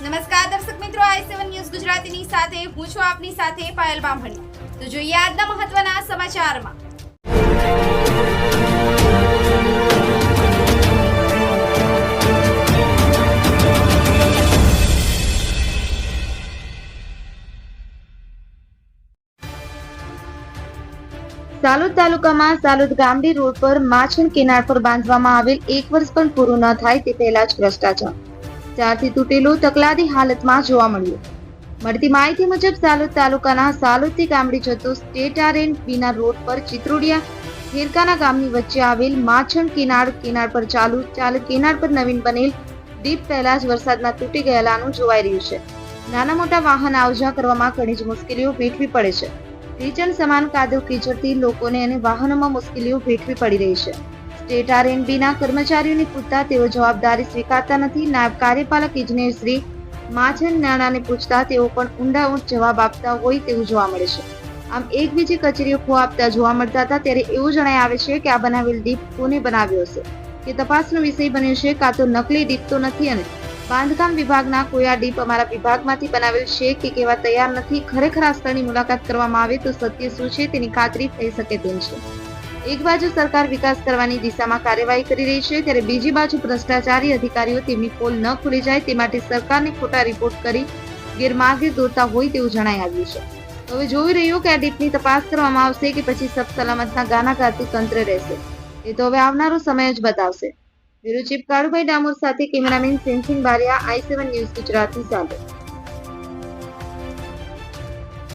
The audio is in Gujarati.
નમસ્કાર, દર્શક મિત્રો, આઈ સેવન ન્યૂઝ ગુજરાતીની સાથે, હું છું આપની સાથે પાયલ બામણી. તો જોઈએ આજના મહત્વના સમાચારમાં. સાલોદ તાલુકામાં સાલોદ ગામડી રોડ પર માછણ કિનાર પર બાંધવામાં આવેલ એક વર્ષ પણ પૂરું ન થાય તે પહેલા જ ભ્રષ્ટાચાર. ત્યારથી તૂટેલું તકલાદી હાલતમાં જોવા મળ્યું. મળતી માહિતી મુજબ સાલોદ તાલુકાના સાલોદથી ગામડી જતો સ્ટેટ આરએન બીના રોડ પર ચિત્રોડિયા ખેરકાના ગામની વચ્ચે આવેલ માછણ કેનાળ કેનાળ પર ચાલુ ચાલુ કિનાર પર નવીન બનેલ ડીપ પહેલા જ વરસાદના તૂટી ગયેલાનું જોવાઈ રહ્યું છે. નાના મોટા વાહન આવજા કરવામાં ઘણી જ મુશ્કેલીઓ વેઠવી પડે છે. કિચન સમાન કાદવ કીચડથી લોકોને અને વાહનોમાં મુશ્કેલીઓ વેઠવી પડી રહી છે. સ્ટેટ આરએનબીના કર્મચારીઓને પૂછતા તેઓ જવાબદારી સ્વીકારતા નથી. નાયબ કાર્યપાલક ઇજનેર શ્રી માછન નાણાને પૂછતા તેઓ પણ ઊંડા ઊંડ જવાબ આપતા હોય તેવું જોવા મળે છે. આમ એક બીજી કચેરીઓ ખો આપતા જોવા મળતા હતા. ત્યારે એવું જણાય આવે છે કે આ બનાવેલ દીપ કોને બનાવ્યો હશે? કે તપાસનો વિષય બન્યો છે કાં તો નકલી દીપ તો નથી અને બાંધકામ વિભાગના કોઈ આ ડીપ અમારા વિભાગમાંથી બનાવેલ છે કે કેવા તૈયાર નથી? ખરેખર આ સ્થળની મુલાકાત કરવામાં આવે તો સત્ય શું છે તેની ખાતરી થઈ શકે તેમ છે. એક બાજુ સરકાર વિકાસ કરવાની દિશામાં કાર્યવાહી કરી રહી છે, ત્યારે બીજી બાજુ ભ્રષ્ટાચારી અધિકારીઓ તેમની પોલ ન ખુલી જાય તે માટે સરકારને ખોટા રિપોર્ટ કરી ગેરમાર્ગે દોરતા હોય તેવું જણાઈ આવ્યું છે. હવે જોઈ રહ્યું કે આ ડીપની તપાસ કરવામાં આવશે કે પછી સબ સલામતના ગાના ગાતું તંત્ર રહેશે. એ તો હવે આવનારો સમય જ બતાવશે. બ્યુરો ચીફ કાળુભાઈ ડામોર સાથે cameraman Sensing Bariya, I seven news Gujarati સાથે.